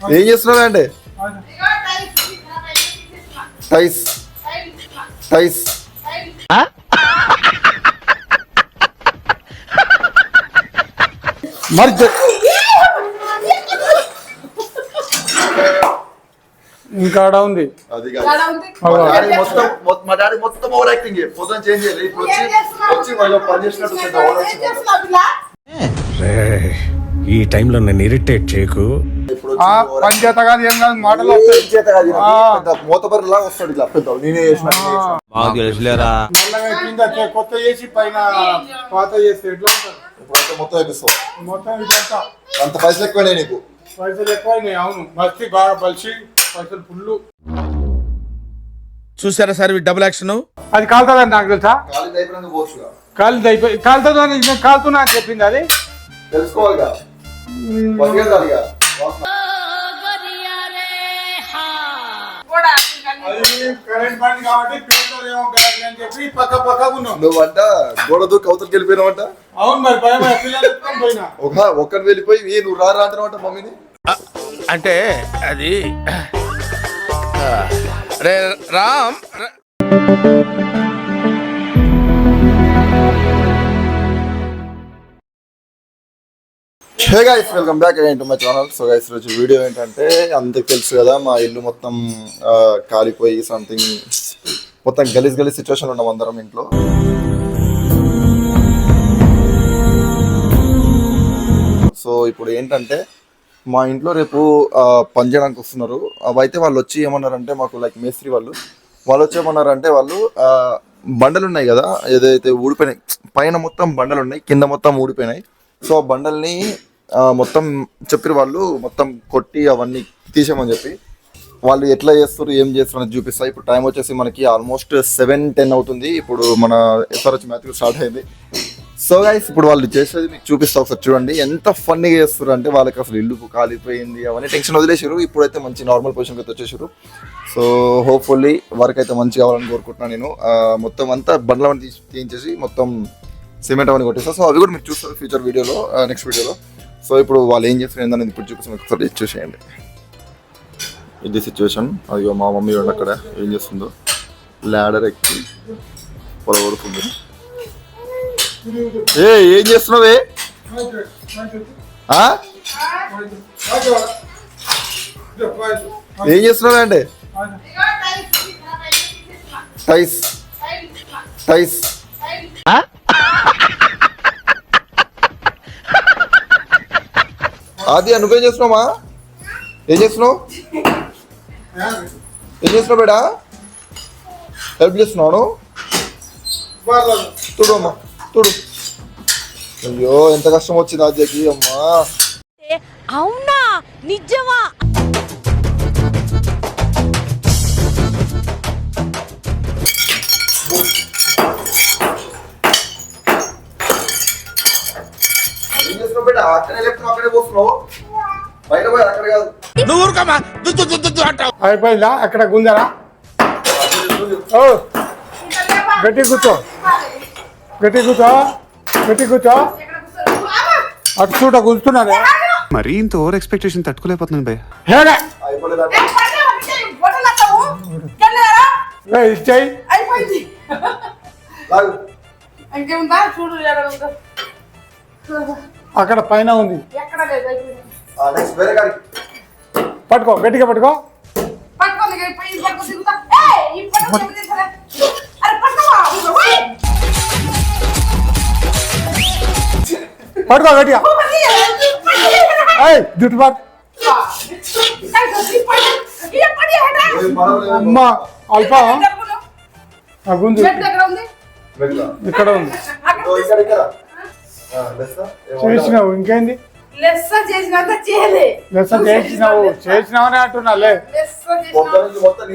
ఏం చేస్తున్నావు అంటే? టైస్ టైస్ మరి ఇంకా ఉంది. అది కాదు. మా డాడీ మొత్తం మొత్తం- మా డాడీ మొత్తం ఓవర్ యాక్టింగ్ పొద్దున చేంజ్ చేయాలి. ఇప్పుడు వచ్చి వచ్చి మళ్ళీ పని చేసినట్టు యాక్టింగ్ ఈ టైంలో నన్ను ఇరిటేట్ చేయకు. ఇప్పుడు ఆ వచ్చి ఓవర్ పని చేత కాదు ఏం కాదు మాటలు. వస్తాయి వస్తాడు ఇట్లా పెద్ద నేనే చేసిన నేనే చేసిన. మాకు తెలుసులేరా. నల్లగా కింద చే- కొత్త చేసి పైన పాత చేస్తే ఎట్లా ఉంటుంది ఇప్పుడు అంతా మొత్తం వేపిస్తావు మొత్తం ఇదంతా అంత పైసలు ఎక్కువనే నీకు. పైసలు ఎక్కువైనాయి అవును. మస్తి బాగా బలిసి పైసలు ఫుల్ చూసారా సార్ ఈ డబుల్ యాక్షన్ అది కాలుతుందని నాకు తెలుసా? ఖాళీ అయిపోయినాక పోవచ్చుగా కాలు అయిపోయి కాలుతుందని నేను కాలుతున్నా అని చెప్పింది అది. తెలుసుకోవాలిగా? నువ్వంట గోడ దూకి అవతలకి వెళ్ళిపోయినావంట అవును మరి భయం ఒక ఒక్కరిని వెళ్ళిపోయి ఏ నువ్వు రారా అంటున్నావంట మమ్మీని? అంటే అది రే Ram hey guys welcome back again to my channel so guys రోజు వీడియో ఏంటంటే అందరికి తెలుసు కదా మా ఇల్లు మొత్తం కాలిపోయి సంథింగ్ మొత్తం గలీజ్ గలీజ్ సిచ్యువేషన్ ఉన్నాం అందరం ఇంట్లో. సో ఇప్పుడు ఏంటంటే మా ఇంట్లో రేపు పనిచేయడానికి పని చేయడానికి వస్తున్నారు అవైతే వాళ్ళు వచ్చి ఏమన్నారంటే మాకు లైక్ మేస్త్రి వాళ్ళు. వాళ్ళు వచ్చి ఏమన్నారంటే వాళ్ళు బండలు ఉన్నాయి కదా ఏదైతే ఊడిపోయినాయి పైన మొత్తం బండలు ఉన్నాయి కింద మొత్తం ఊడిపోయినాయి. సో ఆ బండల్ని మొత్తం చెప్పిన వాళ్ళు మొత్తం కొట్టి అవన్నీ తీసేయమని చెప్పి. వాళ్ళు ఎట్లా చేస్తారు ఏం చేస్తారు అనేది చూపిస్తా. ఇప్పుడు టైం వచ్చేసి మనకి ఆల్మోస్ట్ సెవెన్ టెన్ అవుతుంది. ఇప్పుడు మన ఎస్ఆర్హెచ్ మ్యాచ్ స్టార్ట్ అయింది. సో గైస్ ఇప్పుడు వాళ్ళు చేసేది మీకు చూపిస్తా ఒకసారి చూడండి. ఎంత ఫన్నీగా చేస్తారు అంటే వాళ్ళకి అసలు ఇల్లు కాలిపోయింది అవన్నీ టెన్షన్ వదిలేసారు ఇప్పుడైతే మంచి నార్మల్ పొజిషన్కి అయితే వచ్చేసారు సో హోప్ఫుల్లీ వర్క్ అయితే మంచి కావాలని కోరుకుంటున్నాను నేను. మొత్తం అంతా బండ్లవన్నీ తీసి తీయించేసి మొత్తం సిమెంట్ అవన్నీ కొట్టేస్తాను సో అవి కూడా మీరు చూస్తారు ఫ్యూచర్ వీడియోలో నెక్స్ట్ వీడియోలో సో ఇప్పుడు వాళ్ళు ఏం చేస్తారు ఏంటనేది ఇప్పుడు చూపిస్తాను. ఒకసారి చూసేయండి ఇది సిచ్యువేషన్ అయ్యో మా మమ్మీ వాళ్ళు అక్కడ ఏం చేస్తుందో. ల్యాడర్ ఎక్కి పొలగొడుతుంది ఏ ఏం చేస్తున్నావే ఏం? చేస్తున్నావే అండి టైస్ టైస్ ఆది నువ్వేం చేస్తున్నావా? ఏం చేస్తున్నావు? ఏం చేస్తున్నావు బేడా? హెల్ప్ చేస్తున్నావు చూడు అమ్మా చూడు అయ్యో ఎంత కష్టం వచ్చింది ఆద్యకి అమ్మా. అవునా? నిజమా? బయట పోయి అక్కడ కాదు. అయిపోయిందా? అక్కడ గుంజరా? ఓ గట్టి కూర్చో. గట్టి కూర్చో. గట్టి కూర్చో. అటు చూడ కూర్చున్నారే మరీ ఇంత ఓవర్ ఎక్స్పెక్టేషన్ తట్టుకోలేకపోతున్నాను భయ్య. హేడే ఇచ్చేయి ఇంకేముందా? చూడు అక్కడ పైన ఉంది. పట్టుకో గట్టిగా పట్టుకో. పట్టుకో గట్టిగా. జుట్టు. అమ్మ అల్ప గుంజు. ఇక్కడ ఉంది. చేసినావు ఇంకేంది? లెస్స చేసినంత చేయలే. లెస చేసినావు చేసినావనే అంటున్నాలే. లెస్స మొత్తం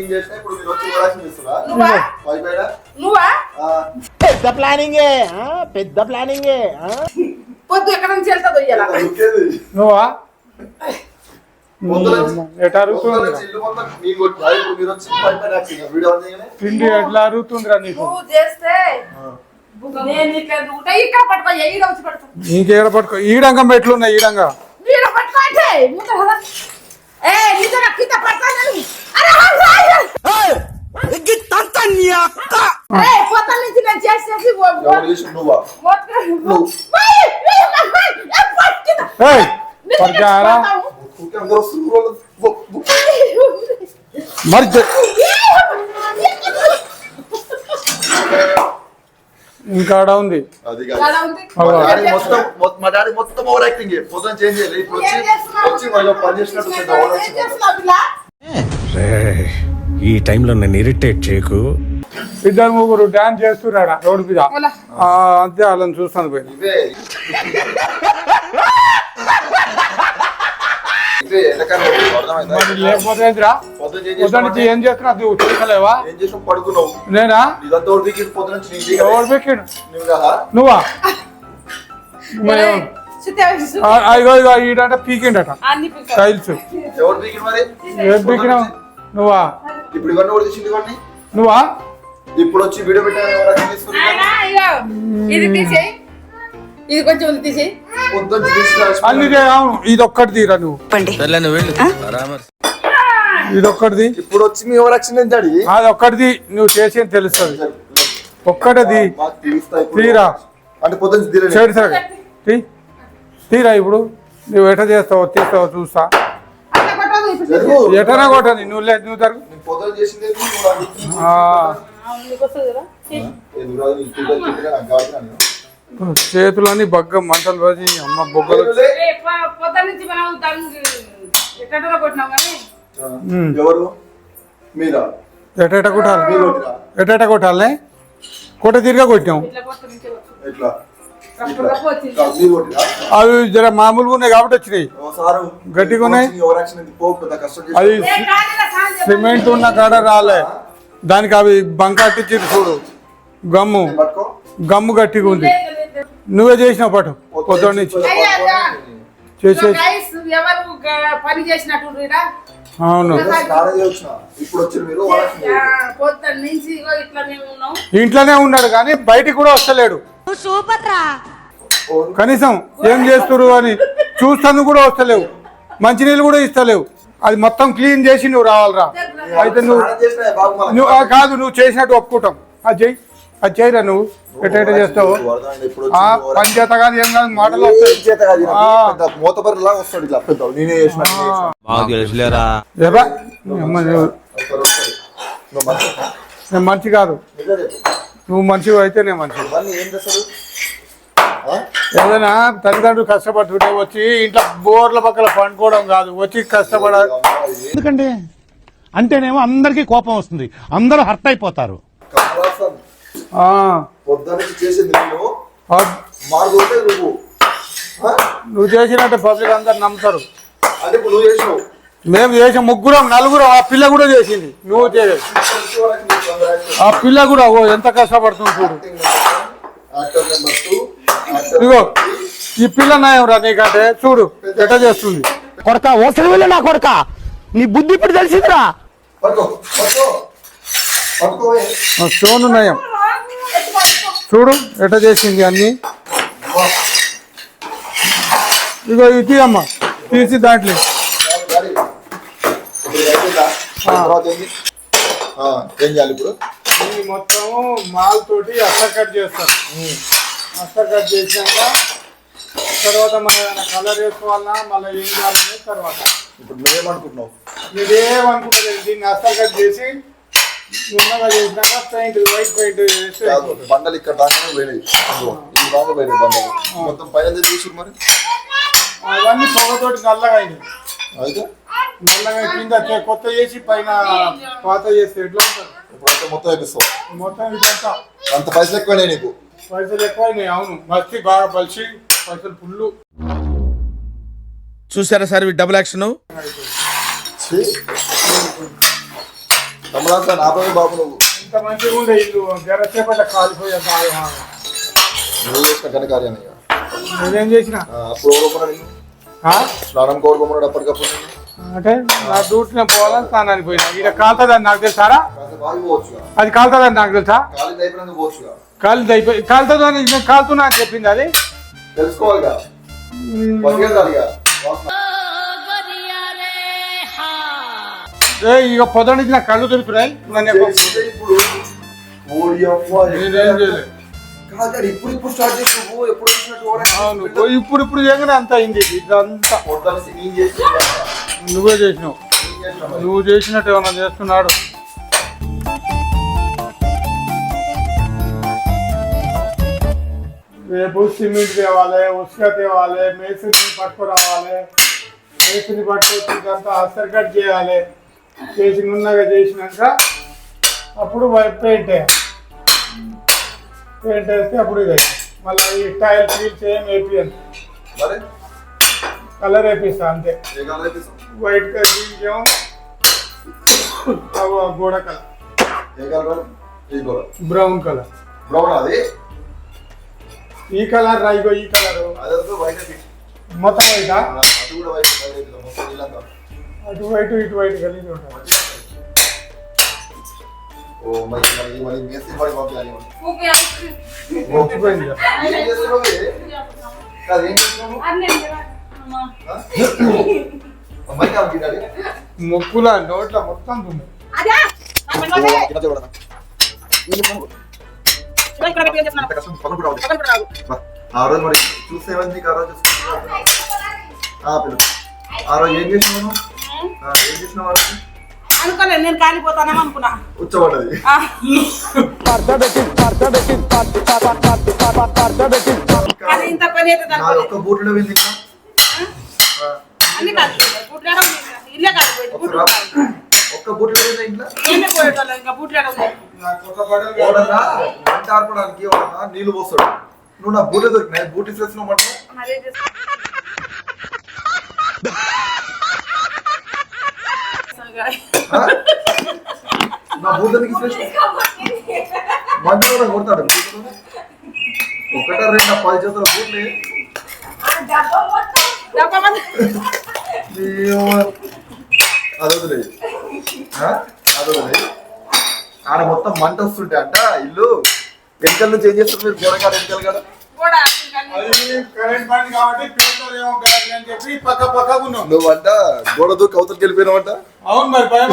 చేసినావు? నువ్వా? పొద్దు ఎక్కడ నుంచి వెళ్తాదో ఇయ్యాల ఇంకేది? నువ్వా? పొద్దున నుంచి- ఎటా పొద్దున అరుగుతుంది పిండి ఎట్లా అరుగుతుందిరా నీకు? చేస్తే నేను ఇక్కడ ఉంటే ఇక్కడ పట్టుకో ఈడ వచ్చి పట్టుకో నీకేడ పట్టుకో ఈడంగా మెట్లు ఉన్నాయి ఈడంగా ఈడ పట్టుకో అంటే మూత కదా ఏ కింద పడతానని. అరే, అరే, అరే. ఏయ్, పొద్దున్న నుంచి నేను చేసి చేసి ఓ- ఓ- ఎవరు చేసి నువ్వా ఓ- ఓయ్, ఏయ్, ఏయ్, ఏయ్, పట్టు కింద. ఏయ్, నిన్ను పడ్డారా? కొడతావు. ఊరికే అందరూ వస్తున్నారు వాళ్ళు. బొ- బొ- మరి జ- ఇంకా ఆడ ఉంది. అది కాదు. మా. డాడీ మొత్తం మా డాడీ మొత్తం ఓవర్ యాక్టింగ్ పొద్దున చేంజ్ ఇప్పుడు వచ్చి? వచ్చి వాళ్ళు పని చేసినట్టు ఓవర్ ఈ టైంలో నన్ను ఇరిటేట్ చేయకు. ఇద్దరు ముగ్గురు డాన్స్ చేస్తున్నాడా రోడ్డు మీద? అంతే వాళ్ళని చూస్తాను పోయి. లేకపోతే ఏం చేస్తున్నా? నువ్వు చూసలేవా ఏం చేసినావు? పడుకున్నావు. నేనా? ఇదంతా పొద్దున నువ్వు నువ్వా? మరి ఏయ్, సుత్తే వేసి ఆ, అయ్యో ఇగో ఈడంట పీకిండట. అన్ని పిల్ల. టైల్స్ ఎవరు దిగి మరి? ఏం పీకినావు? నువ్వా? ఇప్పుడు ఇవన్నీ ఓడి తీసింది ఇవన్నీ నువ్వా? ఇప్పుడు వచ్చి వీడియో ఇది తీసేయ్. ఇది కొంచెం ఉంది. అన్ని చే- అవును ఇది ఒక్కటి తీరా నువ్వు. ఇది ఒక్కటిది ఇప్పుడు వచ్చి మీ ఎవరు ఏంటండి అది ఒక్కటిది నువ్వు చేసేది తెలుస్తుంది. ఒక్కటిది. తీరా. అంటే పొద్దున చేడు సరే తీ. తీరా ఇప్పుడు. నువ్వు ఎట చేస్తావో తీస్తావో చూస్తా. ఎటనా కొట్టని నువ్వు లేదు నువ్వు నేను పొద్దున చేతులన్నీ బగ్గ మంటలు రోజు అమ్మ బొగ్గలు. ఎటెట కొట్టాలి? ఎటెట కొట్టాలి? కొట్ట తిరిగా కొట్టాం? అవి జర మామూలుగా ఉన్నాయి కాబట్టి వచ్చినాయి. గట్టిగా ఉన్నాయి? అది. సిమెంట్ ఉన్న కాడ రాలే. దానికి అవి బంక చూడు. గమ్ము. గమ్ము గట్టిగా ఉంది. నువ్వే చేసినావు పట్టు పొద్దున్న నుంచి. చేసే పని చేసినట్టు? అవును. ఇంట్లోనే ఉన్నాడు కానీ బయటికి కూడా వస్తలేడు. సూపర్ రా ఓ, కనీసం ఏం చేస్తురు అని చూస్తాను కూడా వస్తలేవు. మంచినీళ్ళు కూడా ఇస్తలేవు. అది మొత్తం క్లీన్ చేసి నువ్వు రావాలిరా. అయితే నువ్వు కాదు నువ్వు చేసినట్టు ఒప్పుకుంటాం. అది చెయ్యి అది చేయరా నువ్వు? ఎట్ట చేస్తావు? పని చేత కాదు ఏం కాదు మాటలు. వస్తాయి నేనే మంచి కాదు. నువ్వు మంచివి అయితే నేను మంచి? ఏదైనా తల్లిదండ్రులు కష్టపడుతుంటే వచ్చి ఇంట్లో బోర్ల పక్కల పండుకోవడం కాదు. వచ్చి కష్టపడాలి ఎందుకండి? అంటేనేమో అందరికీ కోపం వస్తుంది. అందరూ హర్ట్ అయిపోతారు. చేసింది నేను నువ్వు. చేసినట్టు పబ్లిక్ అందరు నమ్ముతారు. అంటే ఇప్పుడు నువ్వు చేసినావు. మేము చేసిన ముగ్గురం నలుగురం ఆ పిల్ల కూడా చేసింది. నువ్వు చేయలేదు. ఆ పిల్ల కూడా ఓ ఎంత కష్టపడుతుంది చూడు. ఇదిగో ఈ పిల్ల నయం రా నీకంటే. చూడు ఎట చేస్తుంది. కొడక ఓసరి వెళ్ళి నా కొడక. నీ బుద్ధి ఇప్పుడు తెలిసిందిరా. సోను నయం. చూడు ఎట చేసింది అన్ని. ఇగో ఇది అమ్మ తీసి దాంట్లో. ఏం చేయాలి ఇప్పుడు? ఈ మొత్తం మాల్ తోటి అస్టర్ కట్ చేస్తారు అస్టర్ కట్ చేసినాక తర్వాత మన కలర్ వేసుకోవాలన్నా మళ్ళీ ఏం చేయాలనేది తర్వాత. ఇప్పుడు నువ్వేమనుకుంటున్నావు మీరేమనుకుంటారు దీన్ని అస్టర్ కట్ చేసి బండలు ఇక్కడ దాకా ఇదిగో, ఈ దాకా పోయినాయి బండలు. మొత్తం పైన తీసుకురు మరి? అవన్నీ పొగతోటి నల్లగా అయినాయి. అయితే? నల్లగా కింద కొత్త చేసి పైన పాత చేస్తే ఎట్లా ఉంటుంది? ఇప్పుడు అంతా మొత్తం వేపిస్తావు మొత్తం ఇదంతా. అంత పైసలు ఎక్కువైనాయి నీకు? పైసలు ఎక్కువ అయినాయి అవును. మస్తి బాగా బలిసి పైసలు ఫుల్లు. చూసారా సార్ డబుల్ యాక్షన్ ఛీ. కమలాసన్ ఆపవే బాబు నువ్వు. ఇంత మంచిగా ఉండే ఇల్లు జరసేపట్ల కాలిపోయేంత ఆగం. నువ్వు చేసిన ఘనకార్యాన్ని ఇక. నేనేం చేసిన? అప్పుడు నిన్ను? స్నానం కోరుకోమన్నాడు అప్పటికప్పుడు. అంటే నా డ్యూటీ నేను పోవాలని స్నానానికి పోయినా. ఇక్కడ కాలుతుందని నాకు తెలుసారా అది కాలుతుందని నాకు తెలుసా? కాలు అయిపోయి కాలుతుందని నేను కాలుతున్నా అని చెప్పింది అది? తెలుసుకోవాలిగా ఏ ఇక నా కళ్ళు నన్ను చేస్తే ఇప్పుడు ఓడి అవ్వ, నేనేం చేయలేదు కాదు డాడీ, ఇప్పుడు ఇప్పుడు స్టార్ట్ చేసి నువ్వు ఎప్పుడు వచ్చినట్టు ఓవరాక్షన్ అవును. చేస్తున్నావు? ఇప్పుడు ఇప్పుడు చేయగానే అంత అయింది ఇది. ఇదంతా. నువ్వే చేసినావు. నువ్వు చేసినట్టు ఏమన్నా చేస్తున్నాడు? రేపు సిమెంట్ తేవాలి ఉసుక తేవాలి మేస్త్రిని పట్టుకురావాలి. మేస్త్రిని పట్టుకొచ్చి ఇదంతా అసర్ కట్ చేయాలి. చేసి నున్నగా చేసినాక అప్పుడు పెయింట్ వేయాలి. పెయింట్ వేస్తే అప్పుడు ఇది మళ్ళీ ఈ టైల్ ఫీల్ వేపియండి మరి? కలర్ వేపిస్తా అంతే. ఏ? వైట్ కలర్ గోడ కలర్. ఏ బ్రౌన్ కలర్. బ్రౌన్ అది? ఈ కలర్ రైగో ఈ కలర్. అదంతా వైట్? వేపి. మొత్తం వైట్ ఆ, అది కూడా వైట్ వైట్ వేపిద్దాం. మొత్తం నీళ్ళంతా. అటు వైట్ ఇటు వైట్ కలిగి ఉంటుంది ఓ మరి మరి మరి మేస్త్రి పడి పంపించాలి మరి. ఊకే మర్చిపోయింది ఇక. ఏం చేస్తున్నావు ఇది? కాదు, ఏం చేస్తున్నావు? ఆ? అమ్మాయి కావాలి డాడీ. ముక్కుల నోట్ల మొత్తం తుంది అదే ఓ, కింద చూడరా. ఏం చేస్తున్నావు? ఇంత కష్టం పనులు కూడా రావట్లేదు. బా, ఆ రోజు మరి చూస్తే ఏమైంది నీకు ఆ రోజు చూసుకుంటే? ఆ పిల్ల ఆ రోజు ఏం చేసినావు అనుకోలేదు నేను కాలిపోతానేమో అనుకున్నా. ఉచ్చబడ్డది అది ఇంత పని అయితే ఒక్క బూట్లో వెళ్ళి అన్ని కాలిపోయాయి బూట్లాడ ఇల్లే కాలిపోయింది. బూట్లు ఒక్క ఒక్క బూట్లో వెళ్ళి ఇంట్లో? నేనే పోయేటోళ్ళం. ఇంకా వంట నీళ్ళు పోస్తాడు. నువ్వు నా బూట దొరికినాయి. బూట్ ఇస్తున్నావు మాట. నా ఇస్తున్నావు మంచి కూడా కొడతాడు. ఒకటా రెండు పది చేతుల బూట్లే డబ్బా మంది అదొదిలే అదొదిలే ఆడ మొత్తం మంట వస్తుంటే అంట ఇల్లు వెనకాల నుంచి ఏం చేస్తారు మీరు గోడకాడ వెనకాల కాదు అని చెప్పి పక్క పక్కకు ఉన్నాం. నువ్వంట గోడ దూకి అవతలకి వెళ్ళిపోయినావంట అవును మరి భయం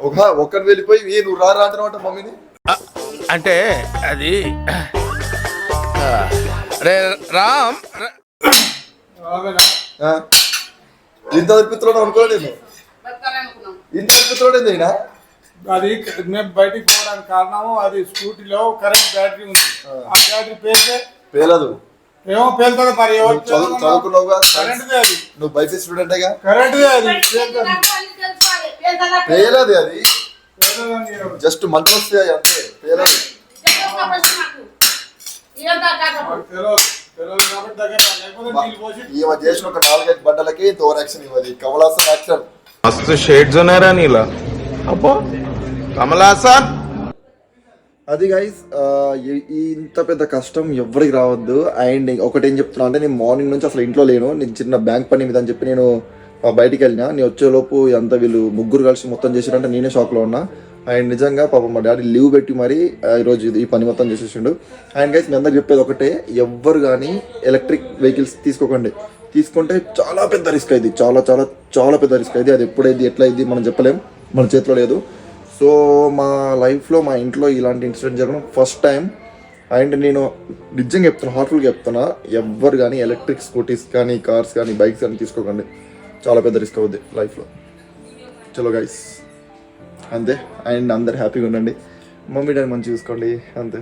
ఒక ఒక్కని వెళ్ళిపోయి ఏ నువ్వు రారా అంటున్నావంట మమ్మీని? అంటే అది రే రామ్? ఇంత అర్పిస్తున్నాడు అనుకో నేను. ఇంత అర్పిస్తున్నాడు అయినా అది మేము బయటికి పోవడానికి కారణము అది స్కూటీలో కరెంట్ బ్యాటరీ ఉంది. ఆ. బ్యాటరీ పేస్తే పేలదు. ఏమో పేలుతుంది మరి చదువుకున్నావుగా? నువ్వు బైసీ స్టూడెంట్ కరెంట్ పేలది అది. జస్ట్ మంచి వస్తే అంతే. పేలది. ఈమె చేసిన ఒక నాలుగైదు బట్టలకి ఓవర్ యాక్షన్ ఇవ్వదు కమలాసన్ యాక్షన్. మస్తు షేడ్స్ ఉన్నారా నీలా. అబ్బో. కమలాసన్. అది గైస్ ఇంత పెద్ద కష్టం ఎవరికి రావద్దు. అండ్ ఒకటి ఏం చెప్తున్నా అంటే నేను మార్నింగ్ నుంచి అసలు ఇంట్లో లేను. నేను చిన్న బ్యాంక్ పని మీద అని చెప్పి నేను బయటికి వెళ్ళినా. నేను వచ్చేలోపు అంత వీళ్ళు ముగ్గురు కలిసి మొత్తం చేసారంటే నేనే షాక్లో ఉన్నా. అండ్ నిజంగా పాపం మా డాడీ లీవ్ పెట్టి మరి ఆ, ఈరోజు ఇది- ఈ పని మొత్తం చేసేసిండు. అండ్ గైస్ మీ అందరికి చెప్పేది ఒకటే ఎవ్వరు కానీ ఎలక్ట్రిక్ వెహికల్స్ తీసుకోకండి. తీసుకుంటే చాలా పెద్ద రిస్క్ అయింది చాలా చాలా చాలా పెద్ద రిస్క్ అయింది అది ఎప్పుడైంది ఎట్లయింది మనం చెప్పలేం. మన చేతిలో లేదు. సో మా లైఫ్లో మా ఇంట్లో ఇలాంటి ఇన్సిడెంట్ జరగడం ఫస్ట్ టైం. అండ్ నేను నిజంగా చెప్తున్నా హార్ట్ఫుల్గా చెప్తున్నా ఎవ్వరు కానీ ఎలక్ట్రిక్ స్కూటీస్ కానీ కార్స్ కానీ బైక్స్ కానీ తీసుకోకండి. చాలా పెద్ద రిస్క్ అవుద్ది లైఫ్లో. చలో గైస్. అంతే. అండ్ అందరు హ్యాపీగా ఉండండి. మమ్మీ డాడీ మంచి చూసుకోండి. అంతే.